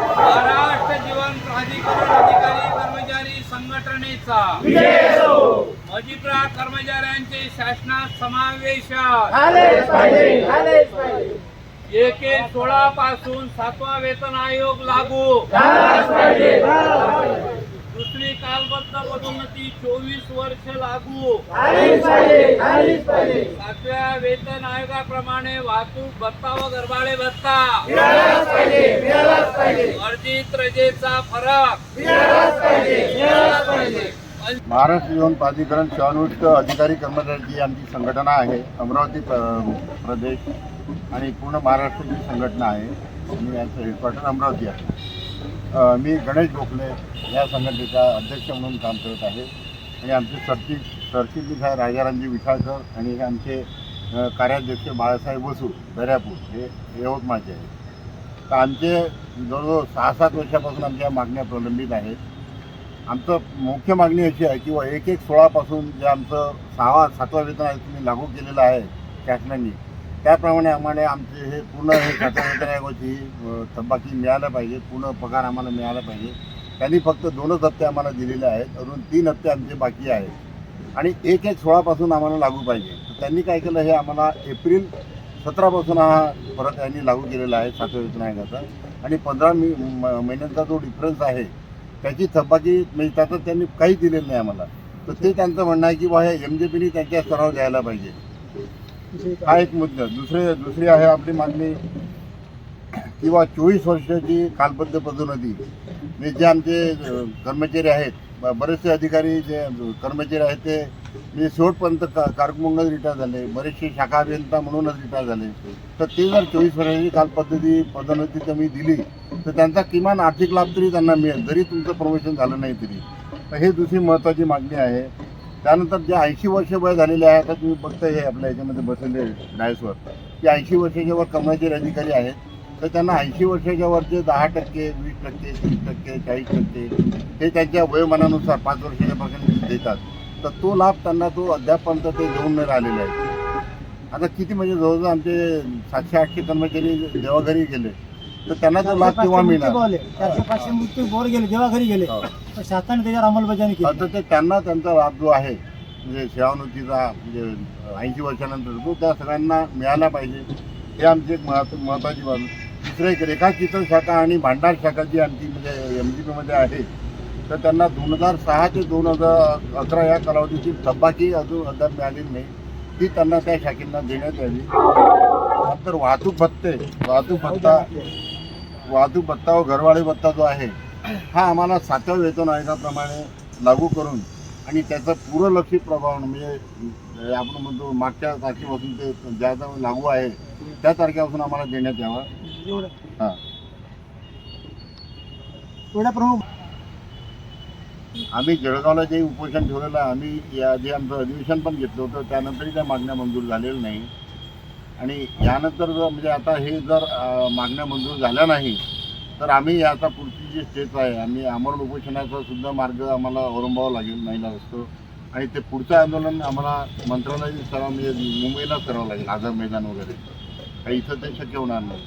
महाराष्ट्र जीवन प्राधिकरण अधिकारी कर्मचारी संघटनेचा मजित्रा कर्मचाऱ्यांचे शासनात समावेश एक सोळा पासून सातवा वेतन आयोग लागू. दुसरी कालबद्ध पदोन्नती चोवीस वर्ष लागू. सातव्या वेतन आयोगाप्रमाणे वाहतूक भत्ता व गरबाळे भत्ता. अर्जित रजेचा फरक. महाराष्ट्र जीवन प्राधिकरण सेवानिवृत्त अधिकारी कर्मचाऱ्यांची आमची संघटना आहे. अमरावती प्र- प्रदेश आणि पूर्ण महाराष्ट्राची संघटना आहे. आणि याचं हेडक्वार्टर अमरावती आहे. मी गणेश गोखले. या संघटनेचा अध्यक्ष म्हणून काम करत आहे. आणि आमचे सरचिट सरचिटणीस आहे राजारामजी विठाळकर आणि हे आमचे कार्याध्यक्ष बाळासाहेब बसू दर्यापूर हे यवतमाळचे आहे तर आमचे जवळजवळ सहा सात वर्षापासून आमच्या मागण्या प्रलंबित आहेत. आमचं मुख्य मागणी अशी आहे की एक एक सोळापासून जे आमचं सहावा सातवा वेतन आहे तुम्ही लागू केलेलं आहे शासनाने त्याप्रमाणे आम्हाला आमचे हे पूर्ण हे सातव्या वेतन आयोगाची अ, थकबाकी मिळालं पाहिजे पूर्ण पगार आम्हाला मिळाला पाहिजे. त्यांनी फक्त दोनच हप्ते आम्हाला दिलेले आहेत. अजून तीन हप्ते आमचे बाकी आहेत. आणि एक एक सोळापासून आम्हाला लागू पाहिजे. तर त्यांनी काय केलं हे आम्हाला एप्रिल सतरापासून हा परत यांनी लागू केलेला आहे सातव्या वेतन आयोगाचा आणि पंधरा मी म- महिन्यांचा जो डिफरन्स आहे त्याची थकबाकी म्हणजे त्याचं त्यांनी काही दिलेलं नाही आम्हाला. तर ते त्यांचं म्हणणं आहे की बा हे एम जे पीने त्यांच्या स्तरावर द्यायला पाहिजे. हा एक मुद्दा. दुसरे दुसरी आहे आपली मागणी किंवा चोवीस वर्षाची कालबद्ध पदोन्नती हे म्हणजे जे आमचे कर्मचारी आहेत बरेचसे अधिकारी जे कर्मचारी आहेत ते मी शेवटपर्यंत का कारकुंगच रिटायर झाले बरेचसे शाखा अभियंता म्हणूनच रिटायर झाले. तर ते जर चोवीस वर्षाची कालपद्धती पदोन्नती तुम्ही दिली तर त्यांचा किमान आर्थिक लाभ तरी त्यांना मिळेल जरी तुमचं प्रमोशन झालं नाही तरी. तर हे दुसरी महत्त्वाची मागणी आहे. त्यानंतर जे ऐंशी वर्ष वय झालेले आहे आता तुम्ही बघता हे आपल्या याच्यामध्ये बसलेले डायसवर की ऐंशी वर्षाच्या वर कर्मचारी अधिकारी आहेत तर त्यांना ऐंशी वर्षाच्या वरचे दहा टक्के वीस टक्के तीस टक्के चाळीस टक्के हे त्यांच्या वयोमानानुसार पाच वर्षाच्या प्रकारे देतात. तर तो लाभ त्यांना तो अद्यापपर्यंत ते देऊन नाही राहिलेला आहे आता किती म्हणजे जवळजवळ आमचे सातशे आठशे कर्मचारी जेव्हा घरी गेले. तर त्यांना तो लाभ केव्हा मिळणार? चारशे पाचशे मृत्यू बोर गेले देवा घरी गेले. हो. पण शासनाने त्याच्यावर अंमलबजावणी केली. आता ते त्यांना त्यांचा लाभ जो आहे म्हणजे सेवानिवृत्तीचा म्हणजे ऐंशी वर्षानंतर तो त्या सगळ्यांना मिळाला पाहिजे. हे आमची एक महत्त्व महत्त्वाची बाजू दुसरं एक रेखाचित्र शाखा आणि भांडार शाखा जी आमची म्हणजे एम जी पीमध्ये आहे तर त्यांना दोन हजार सहा ते दोन हजार अकरा या कालावधीची थकबाकी अजून अद्याप मिळालेली नाही. ती त्यांना त्या शाखेंना देण्यात यावी. नंतर वाहतूक भत्ते वाहतूक भत्ता वाहतूक भत्ता व घरवाडी भत्ता जो आहे हा आम्हाला सातव्या वेतन आयोगाप्रमाणे लागू करून आणि त्याचा पूर्वलक्षित प्रभाव म्हणजे आपण म्हणतो मागच्या तारखेपासून ते ज्या लागू आहे त्या तारखेपासून आम्हाला देण्यात यावा. हां. एवढ्या प्रमुख आम्ही जळगावला जे उपोषण ठेवलेलं आहे आम्ही या जे आमचं अधिवेशन पण घेतलं होतं त्यानंतरही त्या मागण्या मंजूर झालेल्या नाही. आणि यानंतर जर म्हणजे आता हे जर मागण्या मंजूर झाल्या नाही तर आम्ही आता पुढची जी स्टेप आहे आम्ही आमरण उपोषणाचा सुद्धा मार्ग आम्हाला अवलंबावा लागेल महिला असतो आणि ते पुढचं आंदोलन आम्हाला मंत्रालयाची स्तरावर म्हणजे मुंबईलाच करावं लागेल आझाद मैदान वगैरे. काही इथं ते शक्य होणार नाही.